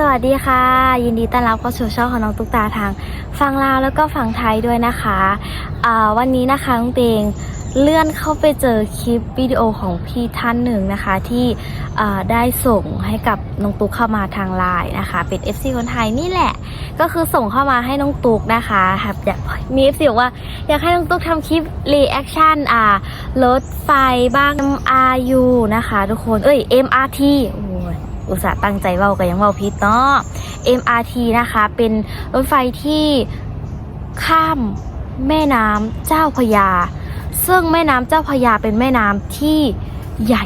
สวัสดีค่ะ ยินดีต้อนรับเข้าสู่ช่องของน้องตุ๊กตาทางฝั่งลาวแล้วก็ฝั่งไทยด้วยนะคะวันนี้นะคะน้องเตงเลื่อนเข้าไปเจอคลิปวิดีโอของพี่ท่านหนึ่งนะคะ ที่ได้ส่งให้กับน้องตุ๊กเข้ามาทางไลน์นะคะ เป็น FC คนไทยนี่แหละ ก็คือส่งเข้ามาให้น้องตุ๊กนะคะครับอยากมี FC บอกว่าอยากให้น้องตุ๊กทำคลิปรีแอคชั่นอ่ารถไฟบ้าง MRU นะคะ ทุกคนเอ้ย MRT อุตส่าห์ตั้งใจเว้าก็ยังเว้าผิดเนาะ MRT นะคะ เป็นรถไฟที่ข้ามแม่น้ำเจ้าพยา ซึ่งแม่น้ำเจ้าพยาเป็นแม่น้ำที่ใหญ่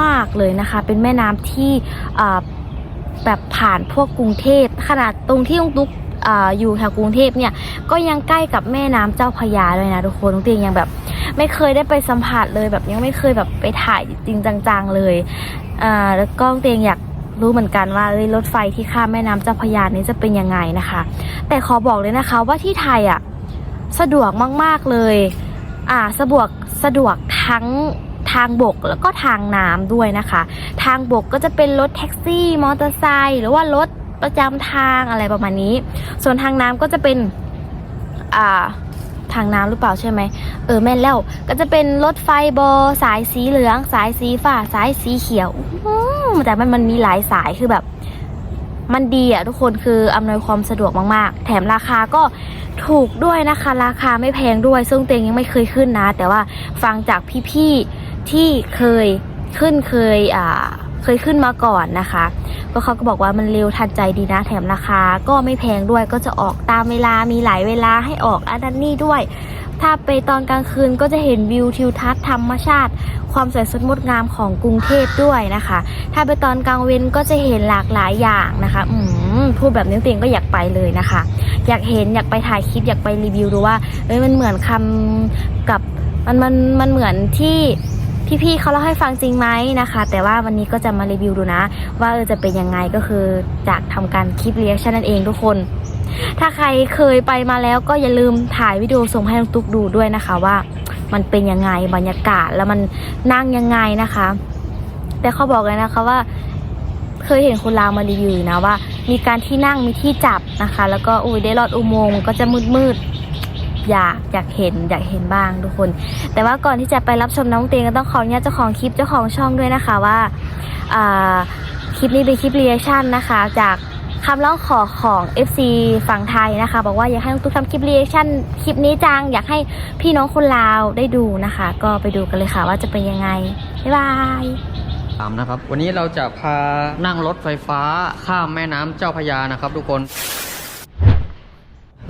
มาก ๆ เลยนะคะ เป็นแม่น้ำที่แบบผ่านพวกกรุงเทพ ขนาดตรงที่ลุงตุ๊กออยู่แถวกรุงเทพเนี่ย ก็ยังใกล้กับแม่น้ำเจ้าพยาเลยนะทุกคนทุกทียังแบบ ไม่เคยได้ไปสัมผัสเลยแบบยังไม่เคยแบบไปถ่ายจริงจังๆเลยอ่าแล้วก็เตียงอยาก รู้เหมือนกันว่าเอ้ยรถไฟที่ข้ามแม่น้ำเจ้าพระยานี้จะเป็นยังไงนะคะ แต่ขอบอกเลยนะคะว่าที่ไทยอะสะดวกมากๆเลย อ่าสะดวกสะดวกทั้งทางบกแล้วก็ทางน้ำด้วยนะคะ ทางบกก็จะเป็นรถแท็กซี่ มอเตอร์ไซค์หรือว่ารถประจำทางอะไรประมาณนี้ ส่วนทางน้ำก็จะเป็นอ่า ทางน้ำหรือเปล่าใช่ไหมเออแม่นแล้วก็จะเป็นรถไฟบอสายสีเหลือง สายสีฟ้าสายสีเขียวแต่มันมันมีหลายสายคือแบบ มันดีอะทุกคนคืออำนวยความสะดวกมากๆ แถมราคาก็ถูกด้วยนะคะ ราคาไม่แพงด้วย ซึ่งเตงยังไม่เคยขึ้นนะ แต่ว่าฟังจากพี่ๆที่เคยขึ้นเคยอ่า เคยขึ้นมาก่อนนะคะ ก็เขาก็บอกว่ามันเร็วทันใจดีนะแถมราคา ก็ไม่แพงด้วยก็จะออกตามเวลามีหลายเวลาให้ออกอันนั้นนี่ด้วย ถ้าไปตอนกลางคืนก็จะเห็นวิวทิวทัศน์ธรรมชาติ ความสวยสดงดงามของกรุงเทพด้วยนะคะ ถ้าไปตอนกลางเวนก็จะเห็นหลากหลายอย่างนะคะอืมพูดแบบนี้ตัวเองก็อยากไปเลยนะคะ อยากเห็นอยากไปถ่ายคลิปอยากไปรีวิวดูว่าเอ้ยมันเหมือนคำกับมันมันมันเหมือนที่ พี่ๆเขาเล่าให้ฟังจริงไหมนะคะ แต่ว่าวันนี้ก็จะมารีวิวดูนะ ว่าเออจะเป็นยังไงก็คือจากทำการคลิปเรียกชันนั่นเองทุกคน ถ้าใครเคยไปมาแล้วก็อย่าลืมถ่ายวิดีโอส่งให้น้องตุ๊กดูด้วยนะคะว่า มันเป็นยังไงบรรยากาศแล้วมันนั่งยังไงนะคะ แต่เขาบอกเลยนะคะว่าเคยเห็นคุณลาวมารีวิวนะว่า มีการที่นั่งมีที่จับนะคะ แล้วก็อุ้ยได้ลอดอุโมงค์ก็จะมืดมืดๆ อยากอยากเห็นอยากเห็นบ้างทุกคน แต่ว่าก่อนที่จะไปรับชมน้องเตียงก็ต้องขออนุญาตเจ้าของคลิปเจ้าของช่องด้วยนะคะว่าคลิปนี้เป็นคลิปเรีแอคชั่นนะคะ จากคำร้องขอของ FC ฝั่งไทยนะคะ บอกว่าอยากให้น้องตุ๊กทำคลิปเรีแอคชั่นคลิปนี้จังอยากให้พี่น้องคนลาวได้ดูนะคะ ก็ไปดูกันเลยค่ะว่าจะเป็นยังไง บ๊ายบายตามนะครับ วันนี้เราจะพานั่งรถไฟฟ้าข้ามแม่น้ำเจ้าพยานะครับทุกคน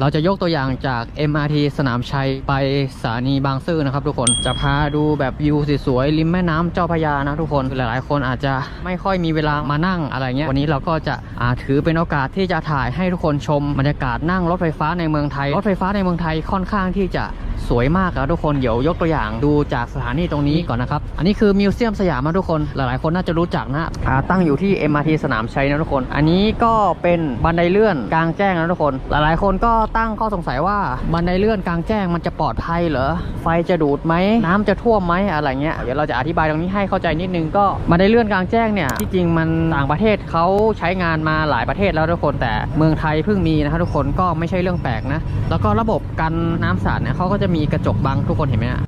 เราจะยกตัวอย่างจาก MRT สนามชัยไปสถานีบางซื่อนะครับ ทุกคนจะพาดูแบบวิวสวยๆริมแม่น้ำเจ้าพระยานะทุกคนหลายๆ คนอาจจะไม่ค่อยมีเวลามานั่งอะไรเงี้ยวันนี้เราก็จะอาถือเป็นโอกาสที่จะถ่ายให้ทุกคนชมบรรยากาศนั่งรถไฟฟ้าในเมืองไทยรถไฟฟ้าในเมืองไทยค่อนข้างที่จะ สวยมากครับทุกคนเดี๋ยวยกตัวอย่างดูจากสถานีตรงนี้ก่อนนะครับ อันนี้คือมิวเซียมสยามนะทุกคนหลายๆ คนน่าจะรู้จักนะตั้งอยู่ที่ MRT สนามชัยนะทุกคน อันนี้ก็เป็นบันไดเลื่อนกลางแจ้งนะทุกคน หลายๆ คนก็ตั้งข้อสงสัยว่าบันไดเลื่อนกลางแจ้งมันจะปลอดภัยเหรอไฟจะดูดไหมน้ำจะท่วมไหมอะไรเงี้ยเดี๋ยวเราจะอธิบายตรงนี้ให้เข้าใจนิดนึงก็บันไดเลื่อนกลางแจ้งเนี่ยที่จริงมันต่างประเทศเขาใช้งานมาหลายประเทศแล้วทุกคนแต่เมืองไทยเพิ่งมีนะครับทุกคนก็ไม่ใช่เรื่องแปลกนะแล้วก็ระบบกันน้ำสาดเนี่ยเขาก็จะมีกระจกบังทุกคนเห็นไหมฮะ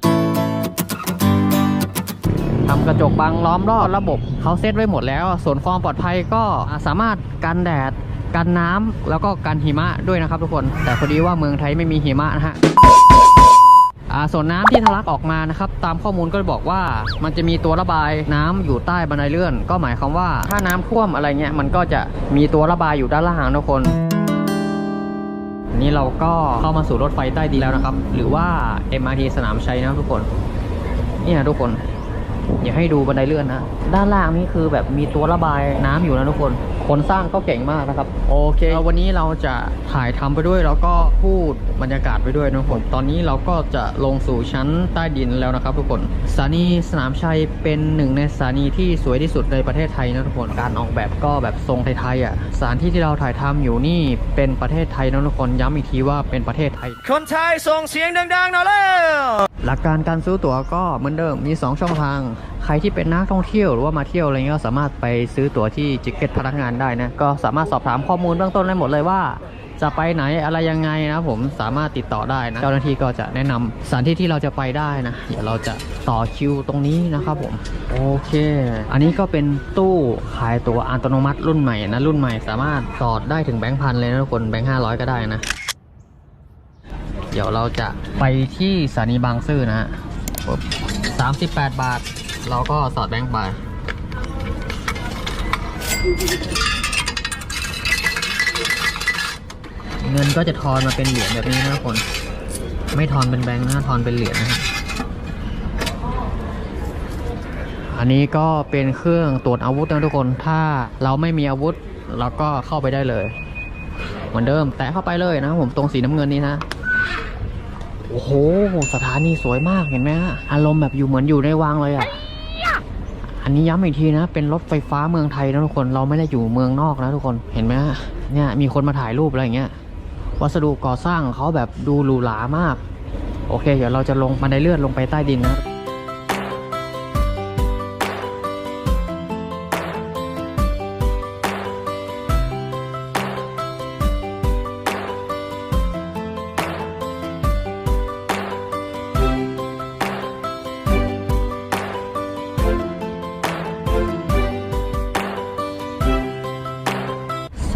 ทำกระจกบังล้อมรอบระบบเขาเซตไว้หมดแล้ว ส่วนความปลอดภัยก็สามารถกันแดดกันน้ำแล้วก็กันหิมะด้วยนะครับทุกคน แต่พอดีว่าเมืองไทยไม่มีหิมะนะฮะส่วนน้ำที่ทะลักออกมานะครับ ตามข้อมูลก็บอกว่ามันจะมีตัวระบายน้ำอยู่ใต้บันไดเลื่อน ก็หมายความว่าถ้าน้ำท่วมอะไรเงี้ยมันก็จะมีตัวระบายอยู่ด้านล่างนะทุกคน นนี้เราก็เข้ามาสู่รถไฟใต้ดินแล้วนะครับ หรือว่า MRT สนามชัยนะทุกคนนี่นะทุกคน อยากให้ดูบันไดเลื่อนนะ ด้านล่างนี่คือแบบมีตัวระบายน้ำอยู่นะทุกคน คนสร้างก็เก่งมากนะครับ โอเค วันนี้เราจะถ่ายทำไปด้วยแล้วก็พูดบรรยากาศไปด้วยนะทุกคน ตอนนี้เราก็จะลงสู่ชั้นใต้ดินแล้วนะครับ ทุกคน สถานีสนามชัยเป็นหนึ่งในสถานีที่สวยที่สุดในประเทศไทยนะทุกคน การออกแบบก็แบบทรงไทยๆอะ สถานที่ที่เราถ่ายทำอยู่นี่เป็นประเทศไทยนะทุกคน ย้ำอีกทีว่าเป็นประเทศไทย คนไทยส่งเสียงดังๆหน่อยเร็ว หลักการการซื้อตั๋วก็เหมือนเดิมมี 2 ช่องทาง ใครที่เป็นนักท่องเที่ยวหรือว่ามาเที่ยวอะไรเงี้ยก็สามารถไปซื้อตั๋วที่จิกเก็ตพนักงานได้นะก็สามารถสอบถามข้อมูลเบื้องต้นได้หมดเลยว่า จะไปไหนอะไรยังไงนะผมสามารถติดต่อได้นะเจ้าหน้าที่ก็จะแนะนำสถานที่ที่เราจะไปได้นะเดี๋ยวเราจะต่อคิวตรงนี้นะครับผมโอเค อันนี้ก็เป็นตู้ขายตั๋วอัตโนมัติรุ่นใหม่นะรุ่นใหม่สามารถสอดได้ถึงแบงค์พันเลยนะทุกคนแบงค์ห้าร้อยก็ได้นะ เดี๋ยวเราจะไปที่สถานีบางซื่อนะฮะสามสิบแปดบาท เราก็สอดแบงค์ไปเงินก็จะทอนมาเป็นเหรียญแบบนี้นะทุกคน ไม่ทอนเป็นแบงค์นะทอนเป็นเหรียญนะฮะอันนี้ก็เป็นเครื่องตรวจอาวุธนะทุกคน ถ้าเราไม่มีอาวุธ เราก็เข้าไปได้เลย เหมือนเดิม แตะเข้าไปเลยนะผมตรงสีน้ำเงินนี้นะ โอ้โห สถานีสวยมากเห็นไหมฮะ อารมณ์แบบอยู่เหมือนอยู่ในวังเลยอะ อันนี้ย้ำอีกทีนะ เป็นรถไฟฟ้าเมืองไทยนะทุกคน เราไม่ได้อยู่เมืองนอกนะทุกคน เห็นไหมฮะ เนี่ยมีคนมาถ่ายรูปอะไรอย่างเงี้ย วัสดุก่อสร้างของเขาแบบดูหรูหรามาก โอเค เดี๋ยวเราจะลงบันไดเลื่อนลงไปใต้ดินนะ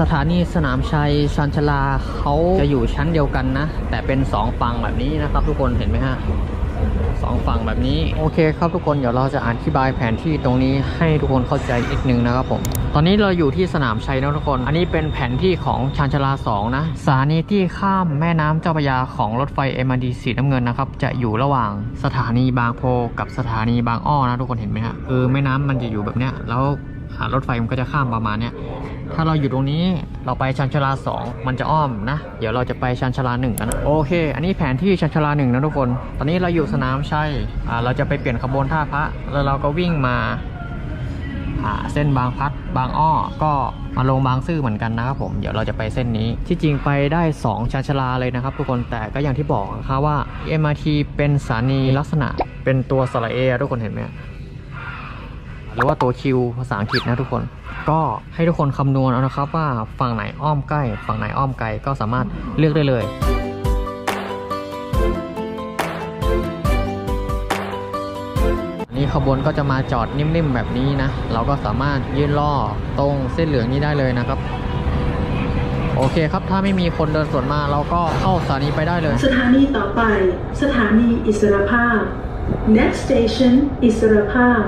สถานีสนามชัยชันชลาเขาจะอยู่ชั้นเดียวกันนะ แต่เป็นสองฝั่งแบบนี้นะครับ ทุกคนเห็นไหมฮะสองฝั่งแบบนี้โอเคครับทุกคนเดี๋ยวเราจะอธิบายแผนที่ตรงนี้ให้ทุกคนเข้าใจอีกนึงนะครับผมตอนนี้เราอยู่ที่สนามชัยนะทุกคน อันนี้เป็นแผนที่ของชันชลา2นะสถานีที่ข้ามแม่น้ำเจ้าพระยาของรถไฟ MRT สีน้ำเงินนะครับจะอยู่ระหว่างสถานีบางโพกับสถานีบางอ้อนะทุกคนเห็นไหมฮะคือแม่น้ำมันจะอยู่แบบเนี้ยแล้ว อ่ารถไฟมันก็จะข้ามประมาณเนี้ยถ้าเราอยู่ตรงนี้เราไปชันชาลา 2 มันจะอ้อมนะ เดี๋ยวเราจะไปชันชาลา1กันนะโอเค อันนี้แผนที่ชันชาลา1นะทุกคน ตอนนี้เราอยู่สนามชัยอ่าเราจะไปเปลี่ยนขบวนท่าพระ แล้วเราก็วิ่งมาอ่าเส้นบางพัดบางอ้อก็มาลงบางซื่อเหมือนกันนะครับผมเดี๋ยวเราจะไปเส้นนี้ ที่จริงไปได้ 2ชันชาลาเลยนะครับ ทุกคนแต่ก็อย่างที่บอกนะครับว่า MRT เป็นสถานีลักษณะเป็นตัวสระเอทุกคนเห็นไหม หรือว่าตัวคิวภาษาอังกฤษนะทุกคน ก็ให้ทุกคนคำนวณเอานะครับว่าฝั่งไหนอ้อมใกล้ ฝั่งไหนอ้อมไกลก็สามารถเลือกได้เลยนนี้ขบวนก็จะมาจอดนิ่มๆแบบนี้นะ เราก็สามารถยืนล่อตรงเส้นเหลืองนี้ได้เลยนะครับ โอเคครับ ถ้าไม่มีคนเดินสวนมาเราก็เข้าสถานีไปได้เลย สถานีต่อไป สถานีอิสรภาพ next station อิสรภาพ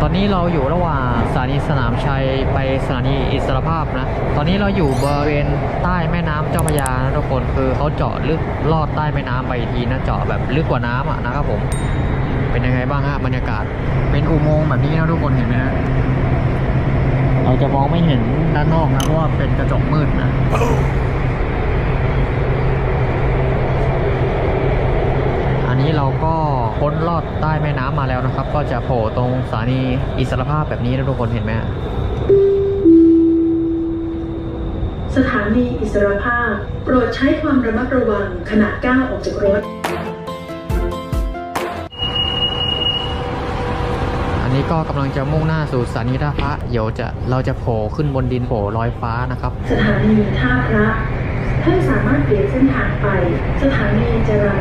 ตอนนี้เราอยู่ระหว่างสถานีสนามชัยไปสถานีอิสรภาพนะ ตอนนี้เราอยู่บริเวณใต้แม่น้ำเจ้าพระยานะทุกคนคือเขาเจาะลึกลอดใต้แม่น้ำไปอีกทีนะเจาะแบบลึกกว่าน้ำอะนะครับผม เป็นยังไงบ้างฮะบรรยากาศ เป็นอุโมงค์แบบนี้นะทุกคนเห็นไหมฮะเราจะมองไม่เห็นด้านนอกนะเพราะว่าเป็นกระจกมืดนะ อันนี้ เราก็พ้นลอดใต้แม่น้ำมาแล้วนะครับ ก็จะโผล่ตรงสถานีอิสรภาพแบบนี้นะทุกคนเห็นไหมฮะสถานีอิสรภาพ โปรดใช้ความระมัดระวังขณะก้าวออกจากรถ อันนี้ก็กำลังจะมุ่งหน้าสู่สถานีท่าพระเดี๋ยวจะเราจะโผล่ขึ้นบนดินโผล่ลอยฟ้านะครับ สถานีท่าพระ ท่านสามารถเปลี่ยนเส้นทางไป สถานีจรัญ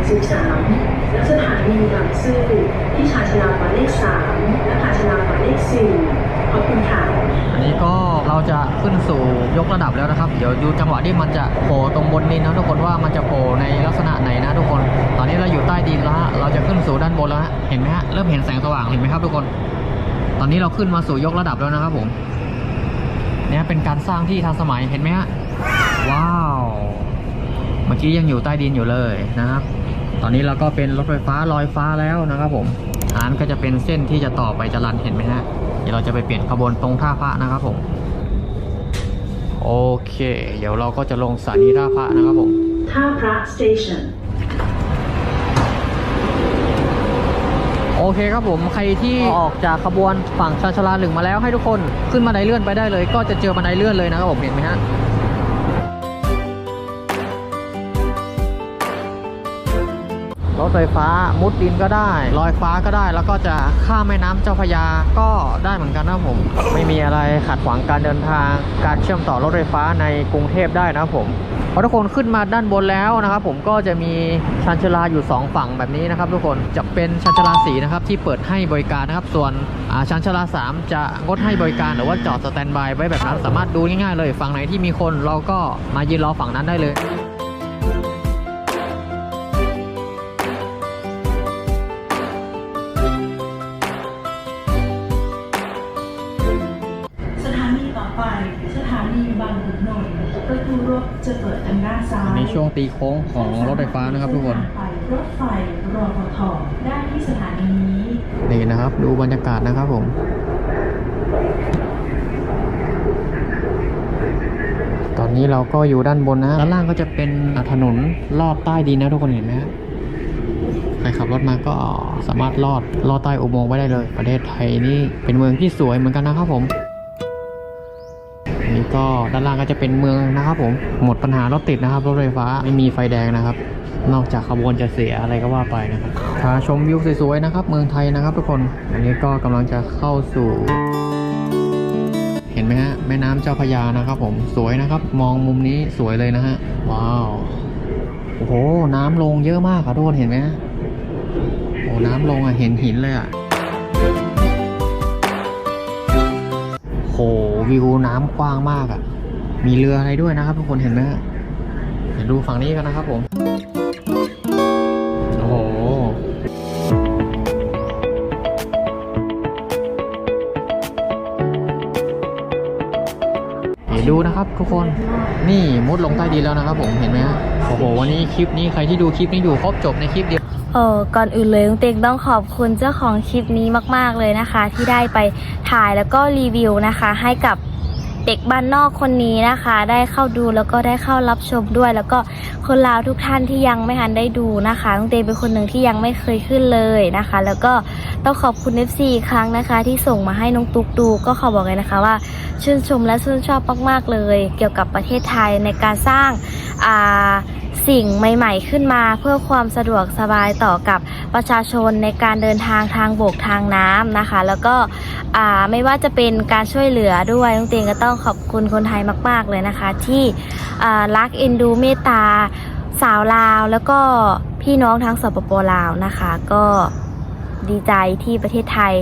13 และสถานีบางซื่อที่ชาญชลาหมายเลข 3 และชาญชลาหมายเลข 4 ขอบคุณค่ะ อันนี้ก็เราจะขึ้นสู่ยกระดับแล้วนะครับ เดี๋ยวดูจังหวะที่มันจะโผล่ตรงบนดินนะทุกคนว่ามันจะโผล่ในลักษณะไหนนะทุกคน ตอนนี้เราอยู่ใต้ดินแล้วฮะ เราจะขึ้นสู่ด้านบนแล้วฮะ เห็นไหมฮะ เริ่มเห็นแสงสว่างเห็นไหมครับทุกคน ตอนนี้เราขึ้นมาสู่ยกระดับแล้วนะครับผม เนี่ยเป็นการสร้างที่ทันสมัยเห็นไหมฮะ ว้าว เมื่อกี้ยังอยู่ใต้ดินอยู่เลยนะครับ ตอนนี้เราก็เป็นรถไฟฟ้าลอยฟ้าแล้วนะครับผมอันนั้นก็จะเป็นเส้นที่จะต่อไปจรันเห็นไหมฮะ เดี๋ยวเราจะไปเปลี่ยนขบวนตรงท่าพระนะครับผม โอเค เดี๋ยวเราก็จะลงสถานีท่าพระนะครับผม ท่าพระ station โอเคครับผมใครที่ออกจากขบวนฝั่งชาญชาลาหนึ่งมาแล้วให้ทุกคนขึ้นบันไดเลื่อนไปได้เลย ก็จะเจอบันไดเลื่อนเลยนะครับผมเห็นไหมฮะ ถไฟฟ้ามุดดินก็ได้ลอยฟ้าก็ได้ แล้วก็จะข้ามแม่น้ำเจ้าพระยาก็ได้เหมือนกันนะผม ไม่มีอะไรขัดขวางการเดินทาง การเชื่อมต่อรถไฟฟ้าในกรุงเทพได้นะผมพอทุกคนขึ้นมาด้านบนแล้วนะครับ ผมก็จะมีชันชาลาอยู่ 2 ฝั่งแบบนี้นะครับ ทุกคนจะเป็นชันชาลาสีนะครับที่เปิดให้บริการนะครับส่วนอ่าชันชาลา 3 จะงดให้บริการหรือว่าจอดสแตนบายไว้แบบนั้นสามารถดูง่ายๆเลย ฝั่งไหนที่มีคนเราก็มายืนรอฝั่งนั้นได้เลย จะเปิดทางด้านซ้ายอันนี้ช่วงตีโค้งของรถไฟฟ้านะครับทุกคนไปรถไฟรอปทได้ที่สถานีนี้นี่นะครับ ดูบรรยากาศนะครับผมตอนนี้เราก็อยู่ด้านบนนะ ด้านล่างก็จะเป็นถนนลอดใต้ดินนะทุกคนเห็นไหมฮะใครขับรถมาก็สามารถลอดลอดใต้อุโมงค์ไปได้เลย ประเทศไทยนี่เป็นเมืองที่สวยเหมือนกันนะครับผมอั นี้ก็ด้านล่างก็จะเป็นเมืองนะครับผมหมดปัญหารถติดนะครับรถไฟฟ้าไม่มีไฟแดงนะครับ นอกจากขบวนจะเสียอะไรก็ว่าไปนะครับพาชมวิวสวยๆนะครับ เมืองไทยนะครับ ทุกคนอันนี้ก็กำลังจะเข้าสู่เห็นไหมฮะแม่น้ำเจ้าพยานะครับ ผมสวยนะครับ มองมุมนี้สวยเลยนะฮะว้าวโอ้โหน้ำลงเยอะมากอะทุกคนเห็นไหมฮะโอ้น้ำลงอะเห็นหินเลยอะ วิวน้ำกว้างมากอะมีเรืออะไรด้วยนะครับทุกคนเห็นไหมเดี๋ยวดูฝั่งนี้กันนะครับผม โอ้โหเดี๋ยวดูนะครับทุกคนนี่มุดลงใต้ดินแล้วนะครับผมเห็นไหมฮะโอ้โหวันนี้คลิปนี้ใครที่ดูคลิปนี้อยู่ครบจบในคลิปเดียว เออก่อนอื่นเลยน้องเต็งต้องขอบคุณเจ้าของคลิปนี้มาก ๆเลยนะคะ ที่ได้ไปถ่ายแล้วก็รีวิวนะคะ ให้กับ ด็กบ้านนอกคนนี้นะคะ ได้เข้าดูแล้วก็ได้เข้ารับชมด้วย แล้วก็คนลาวทุกท่านที่ยังไม่ทันได้ดูนะคะน้องเต็งเป็นคนหนึ่งที่ยังไม่เคยขึ้นเลยนะคะ แล้วก็ต้องขอบคุณ FC อีกครั้งนะคะ ที่ส่งมาให้น้องตุ๊กดูก็ขอบอกเลยนะคะว่าชื่นชมและชื่นชอบมากๆเลย เกี่ยวกับประเทศไทยในการสร้างอ่าสิ่งใหม่ ๆ ขึ้นมาเพื่อความสะดวกสบายต่อกับประชาชนในการเดินทางทางบกทางน้ำนะคะ แล้วก็อ่าไม่ว่าจะเป็นการช่วยเหลือด้วยน้องเตียงก็ต้องขอบคุณคนไทยมาก ๆ เลยนะคะ ที่รักเอ็นดูเมตตาสาวลาว แล้วก็พี่น้องทั้งสปปลาวนะคะ ก็ดีใจที่ประเทศไทย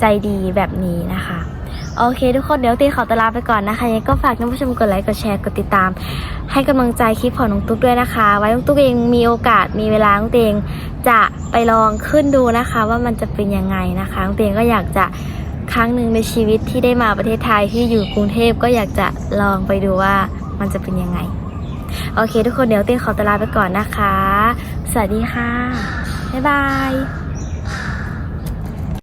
ใจดีแบบนี้นะคะ โอเคทุกคนเดี๋ยวตีขอตลาไปก่อนนะคะยังไงก็ฝากท่านผู้ชมกดไลค์กดแชร์กดติดตาม ให้กำลังใจคลิปของน้องตุ๊กด้วยนะคะ ไว้น้องตุ๊กเองมีโอกาสมีเวลาน้องเตงจะไปลองขึ้นดูนะคะ ว่ามันจะเป็นยังไงนะคะน้องเตงก็อยากจะ ครั้งหนึ่งในชีวิตที่ได้มาประเทศไทยที่อยู่กรุงเทพก็อยากจะลองไปดูว่ามันจะเป็นยังไง โอเค ทุกคนเดี๋ยวเต้ขอตลาไปก่อนนะคะ สวัสดีค่ะ บ๊ายบาย